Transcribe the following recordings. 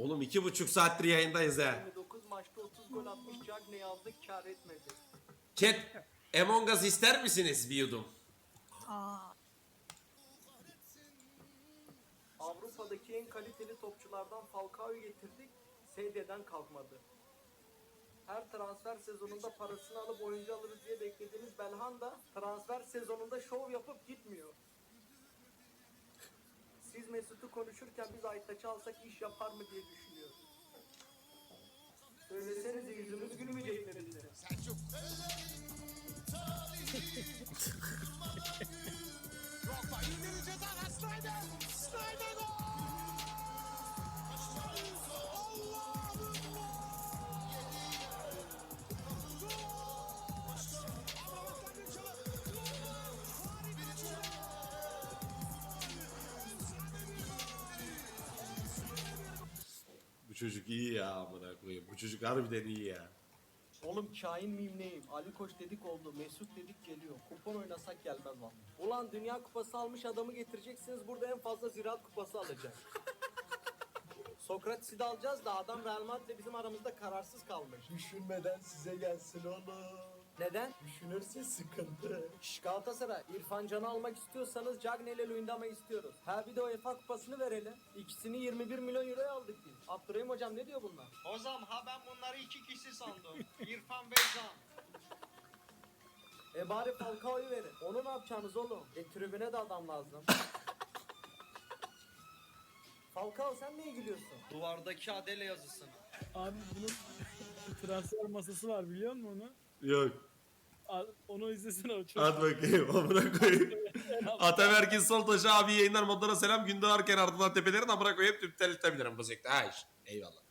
İki buçuk saattir yayındayız he. 29 maçta 30 gol atmış Cagney'i aldık kar etmedi. Chat Among Us ister misiniz bir yudum? Avrupa'daki en kaliteli topçulardan Falcao'yu getirdik. Sedyeden kalkmadı. Her transfer sezonunda parasını alıp oyuncu alırız diye beklediğimiz Belhanda transfer sezonunda şov yapıp gitmiyor. Mesut'u konuşurken biz Aytaç'ı alsak iş yapar mı diye düşünüyoruz. Söylesenize yüzümüz gülmeyecek mi bize? Bu çocuk iyi ya amına koyayım. Bu çocuk harbiden iyi ya. Oğlum kain miyim neyim? Ali Koç dedik oldu, Mesut dedik geliyor. Kupon oynasak gelmez lan. Ulan Dünya Kupası almış adamı getireceksiniz burada en fazla Ziraat Kupası alacak. Sokrates'i de alacağız da adam Real Madrid'le bizim aramızda kararsız kalmış. Düşünmeden size gelsin oğlum. Neden? Düşünürse sıkıntı. Şş, Galatasaray, İrfan Can'ı almak istiyorsanız Cagney ile Luyendama'yı istiyoruz. Ha bir de UEFA kupasını verelim. İkisini 21 milyon euroya aldık biz. Abdurrahim hocam ne diyor bunlar? Hocam ha ben bunları iki kişi sandım. İrfan ve Can. E bari Falcao'yu verin. Onu ne yapacaksınız oğlum? E tribüne de adam lazım. Falcao sen neye gülüyorsun? Duvardaki Adele yazısını. Abi bunun transfer masası var biliyor musun onu? Yok. Onu izlesene o çok. Hadi bakayım amına koyayım. Ataberk'in sol taşı abi yayınlar modlara selam. Günde arken ardından tepelerin amına koyup tüp telitebilirim bu zekte. Ha işte. Eyvallah.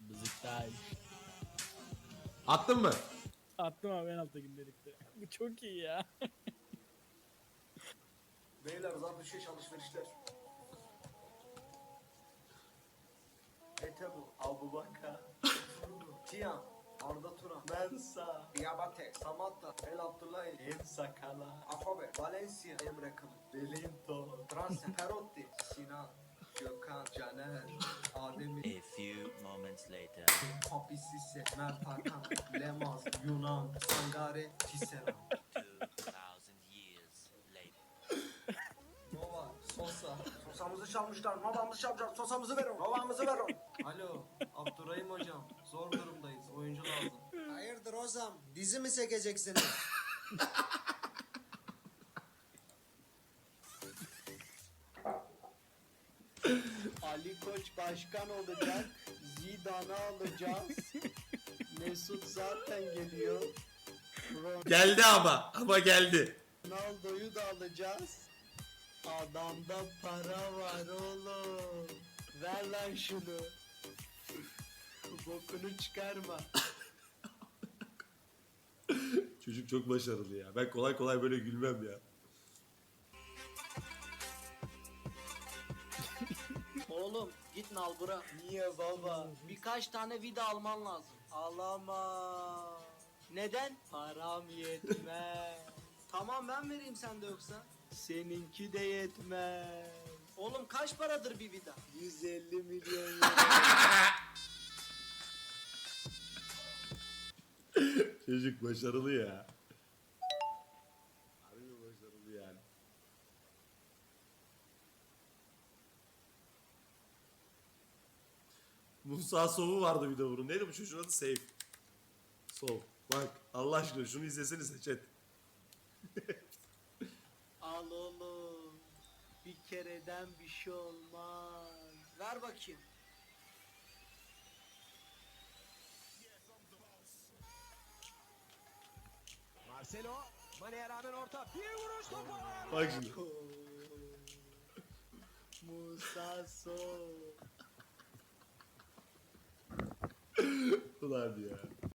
Bızıktay. Attın mı? Attım abi en altta gündelikte. Bu çok iyi ya. Beyler zar düşeş alışverişler. Ete bu. Abu Bakar. Tiyan. Diabate. Samatta. El Abdullah. En Sakala. Afobe. Valencia. Emre Kılıç. Belinto. Transe. Perotti. Sinan. Gökhan. Caner. Ademir. A few moments later. Papi Sisse. Mert Hakan. Lemaz. Yunan. Sangare. Tisera. 2,000 years later. Nova, Sosa. Sosamızı çalmışlar. Novamızı çalacak. Sosamızı verin. Novamızı verin. Alo, Abdurrahim hocam. Zor durumdayız. Hocam? Dizi mi çekeceksiniz? Ali Koç başkan olacak. Zidane'ı alacağız. Mesut zaten geliyor. Geldi ama. Ama geldi. Ronaldo'yu da alacağız. Adamda para var oğlum. Ver lan şunu. Bokunu çıkarma. Çocuk çok başarılı ya. Ben kolay kolay böyle gülmem ya. Oğlum git nalbura. Niye baba? Birkaç tane vida alman lazım. Alamam. Neden? Param yetmez. tamam ben vereyim sen de yoksa. Seninki de yetmez. Oğlum kaç paradır bir vida? 150 milyon Çocuk başarılı ya. Harbi başarılı yani. Musa Sov'u vardı bir de bunun. Neydi bu çocuğun adı? Seyf. Sov. Bak Allah aşkına şunu izlesenize chat. Al oğlum. Bir kereden bir şey olmaz. Ver bakayım. Marcelo, Mane'ye rağmen orta. Bir vuruş topu. Bak şimdi. Musa So. Ulan ya.